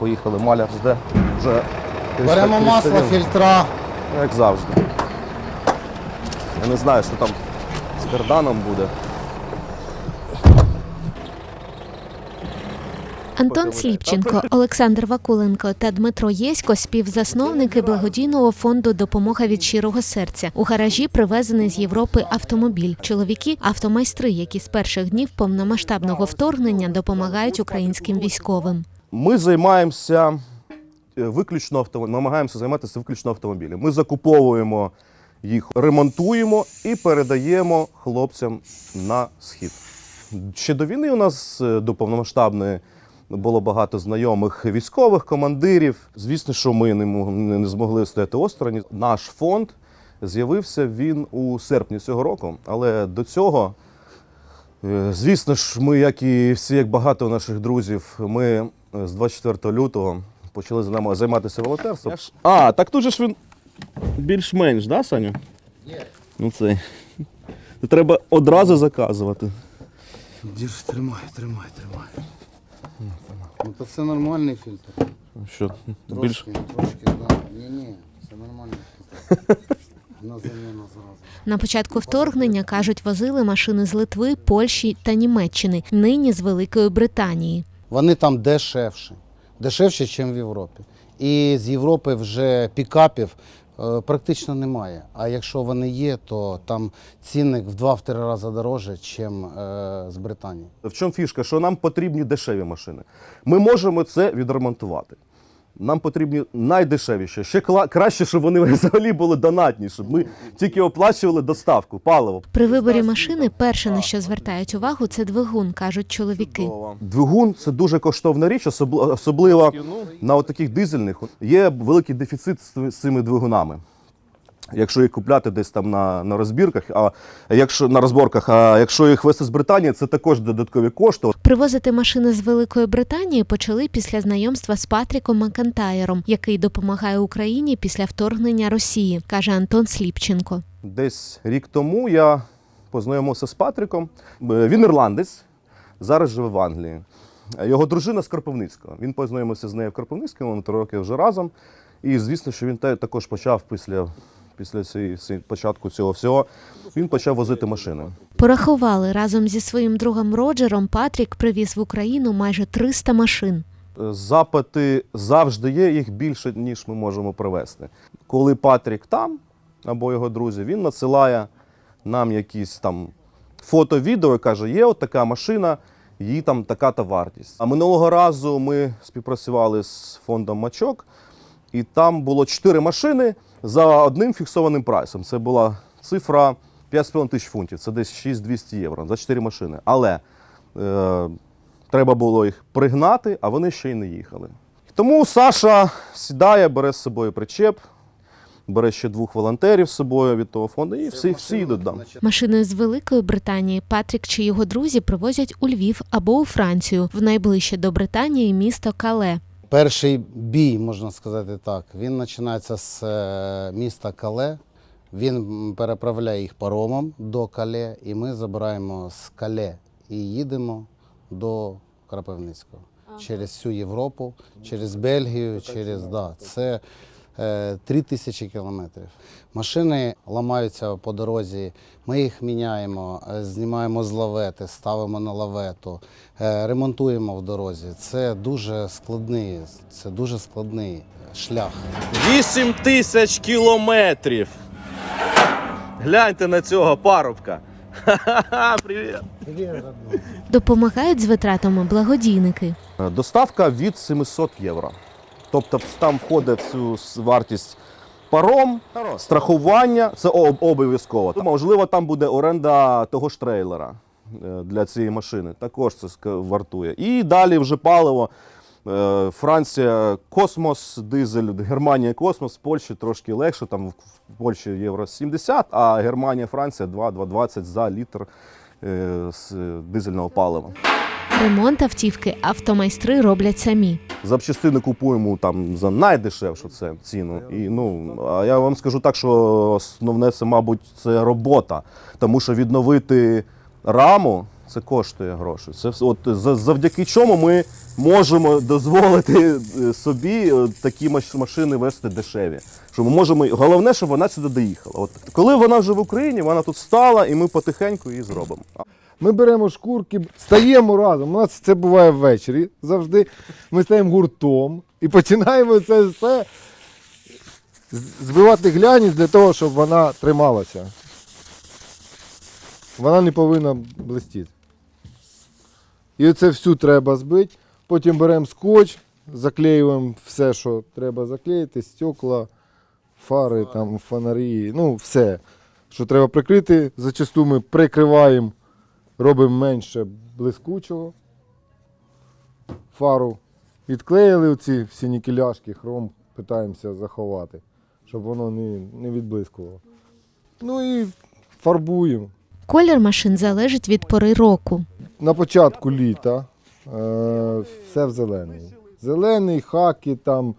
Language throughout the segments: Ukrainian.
Поїхали, маляр жде. Вже Беремо масло, фільтра. Як завжди. Я не знаю, що там з карданом буде. Антон Сліпченко, Олександр Вакуленко та Дмитро Єсько співзасновники благодійного фонду Допомога від щирого серця. У гаражі привезений з Європи автомобіль. Чоловіки автомайстри, які з перших днів повномасштабного вторгнення допомагають українським військовим. Ми займаємося е, виключно автомобілем, намагаємося займатися виключно автомобілем. Ми закуповуємо їх, ремонтуємо і передаємо хлопцям на схід. Ще до війни у нас е, до повномасштабної було багато знайомих військових, командирів. Звісно, що ми не, мо- не не змогли стояти осторонь. Наш фонд з'явився він у серпні цього року, але до цього Е, Звісно ж, ми, як і всі, як багато наших друзів, ми з 24 лютого почали займа- займатися волонтерством. А, так тут же ж він більш-менш, да, Саню? Є. Ну це. Треба одразу заказувати. Держи, тримай, тримай, тримай. Ну то це нормальний фільтр. Що, більш... Трошки, трошки, да. Ні-ні, це нормальний фільтр. На заміну зразу. На початку вторгнення кажуть, возили машини з Литви, Польщі та Німеччини. Нині з Великої Британії. Вони там дешевші. Дешевші, ніж в Європі. І з Європи вже пікапів е, практично немає. А якщо вони є, то там цінник в 2-3 рази дорожче, ніж е, з Британії. В чому фішка? Що нам потрібні дешеві машини. Ми можемо це відремонтувати. Нам потрібні найдешевіші. Ще кла- краще, щоб вони взагалі були донатні, щоб ми тільки оплачували доставку, паливо. При виборі машини перше на що звертають увагу, це двигун, кажуть чоловіки. Двигун це дуже коштовна річ, особливо, особливо на таких дизельних. Є великий дефіцит з цими двигунами. Якщо їх купляти десь там на, на розбірках, а якщо на розборках, а якщо їх вести з Британії, це також додаткові кошти. Привозити машини з Великої Британії почали після знайомства з Патріком Макентайром, який допомагає Україні після вторгнення Росії, каже Антон Сліпченко. Десь рік тому я познайомився з Патриком. Е, Він ірландець, зараз живе в Англії. Його дружина з Кропивницького. Він познайомився з нею в Кропивницькому, вони три роки вже разом. І звісно, що він також почав після, після цієї, початку цього всього. Він почав возити машини. Порахували разом зі своїм другом Роджером. Патрік привіз в Україну майже 300 машин. Е, Запити завжди є, їх більше, ніж ми можемо привезти. Коли Патрік там або його друзі, він надсилає нам якісь там фото, відео і каже, є от така машина, їй там така-та вартість. А минулого разу ми співпрацювали з фондом Мачок, і там було 4 машини за одним фіксованим прайсом. Це була цифра 5,5 тисяч фунтів, це десь 6200 євро за 4 машини. Але е, треба було їх пригнати, а вони ще й не їхали. Тому Саша сідає, бере з собою причеп, бере ще двох волонтерів з собою від того фонду, і всі, всі йдуть там. Машиною з Великої Британії Патрік чи його друзі привозять у Львів або у Францію, в найближче до Британії місто Кале. Перший бій, можна сказати так, він починається з е, міста Кале. Він переправляє їх паромом до Кале, і ми забираємо з Кале і їдемо до Крапивницького. Через всю Європу, через Бельгію, через да, це е, три тисячі кілометрів. Машини ламаються по дорозі, ми їх міняємо, е, знімаємо з лавети, ставимо на лавету, е, ремонтуємо в дорозі. Це дуже складний, це дуже складний шлях. 8 тисяч кілометрів. Гляньте на цього парубка. Ха-ха-ха, привіт. Допомагають з витратами благодійники. Е, Доставка від 700 євро. Тобто там входить в цю вартість паром, страхування, це об- обов'язково. Можливо, там буде оренда того ж трейлера е, для цієї машини. Також це вартує. І далі вже паливо. Е, Франція космос, дизель, Германія космос, Польща трошки легше, там в Польщі євро 70, а Германія, Франція 2,20 за літр е, дизельного палива. Ремонт автівки автомайстри роблять самі. Запчастини купуємо там за найдешевшу це ціну. І ну а я вам скажу так, що основне це, мабуть, це робота. Тому що відновити раму Це коштує гроші. Це от за- завдяки чому ми можемо дозволити е, собі е, такі машини вести дешеві. Що ми можемо, головне, щоб вона сюди доїхала. От коли вона вже в Україні, вона тут стала, і ми потихеньку її зробимо. Ми беремо шкурки, стаємо разом. У нас це буває ввечері завжди. Ми стаємо гуртом і починаємо це все збивати глянець для того, щоб вона трималася. Вона не повинна блистіти. І оце всю треба збити. Потім беремо скотч, заклеюємо все, що треба заклеїти, стекла, фари, там, фонарі, ну все, що треба прикрити. Зачасту ми прикриваємо робимо менше блискучого. Фару відклеїли оці всі нікеляшки, хром питаємося заховати, щоб воно не, не відблискувало. Ну і фарбуємо. Колір машин залежить від пори року. На початку літа е, все в зелений. Зелений, хаки, там,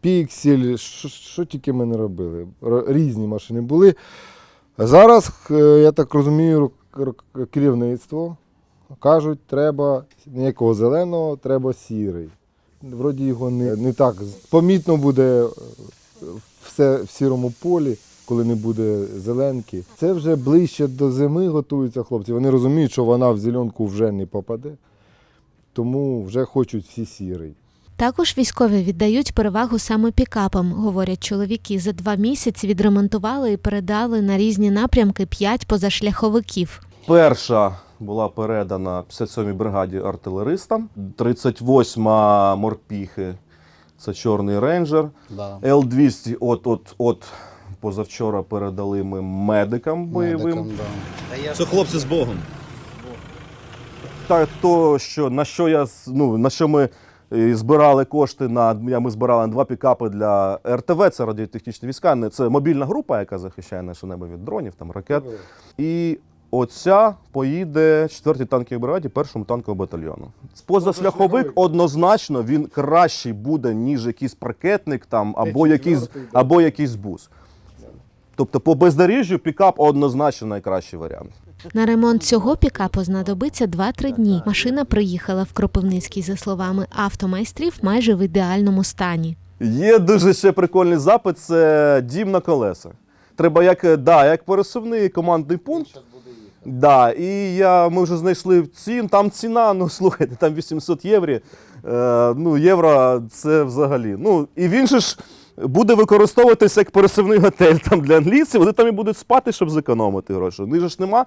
піксель, що, що тільки ми не робили. Різні машини були. Зараз, е, я так розумію, керівництво кажуть, треба ніякого зеленого, треба сірий. Вроді його не, не так помітно буде е, все в сірому полі, коли не буде зеленки. Це вже ближче до зими готуються хлопці. Вони розуміють, що вона в зеленку вже не попаде, тому вже хочуть всі сірий. Також військові віддають перевагу саме пікапам, говорять чоловіки. За два місяці відремонтували і передали на різні напрямки п'ять позашляховиків. Перша була передана 57-й бригаді артилеристам, 38-ма морпіхи, це чорний рейнджер. Да. Л-200 от, от, от позавчора передали ми медикам бойовим. Медикам, да. Це хлопці з Богом. Та то, що на що я з- ну, на що ми збирали кошти на ми збирали на два пікапи для РТВ, це радіотехнічні війська. Це мобільна група, яка захищає наше небо від дронів, там ракет. І оця поїде 4-й танковій бригаді, першому танковому батальйону. Позашляховик однозначно він кращий буде, ніж якийсь паркетник там або якийсь, або якийсь бус. Тобто по бездоріжжю пікап однозначно найкращий варіант. На ремонт цього пікапу знадобиться 2-3 дні. Машина приїхала в Кропивницький, за словами автомайстрів, майже в ідеальному стані. Є дуже ще прикольний запит це дім на колесах. Треба як, да, як пересувний командний пункт. Да, і я, ми вже знайшли цін. Там ціна, ну слухайте, там 800 євро. Е, ну, євро це взагалі. Ну, і він же ж буде використовуватися як пересувний готель там для англійців. Вони там і будуть спати, щоб зекономити гроші. У них ж нема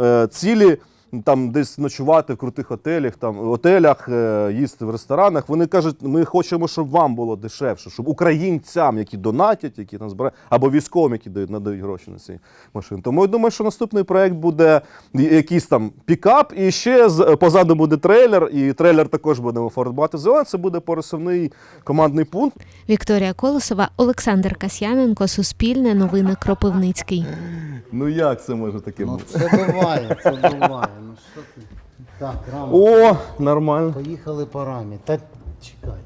е, цілі там десь ночувати в крутих готелях, там готелях, е, їсти в ресторанах. Вони кажуть, ми хочемо, щоб вам було дешевше, щоб українцям, які донатять, які там збирають, або військовим, які дають, надають гроші на ці машини. Тому я думаю, що наступний проект буде якийсь там пікап, і ще з- позаду буде трейлер, і трейлер також будемо фарбувати зелений. Це буде пересувний командний пункт. Вікторія Колосова, Олександр Касьяненко, Суспільне, Новини Кропивницький. Ну як це може таке Ну бути? це буває, це буває. Ну що ти? Так, Рама, О, нормально. поїхали по рамі. Та чекай.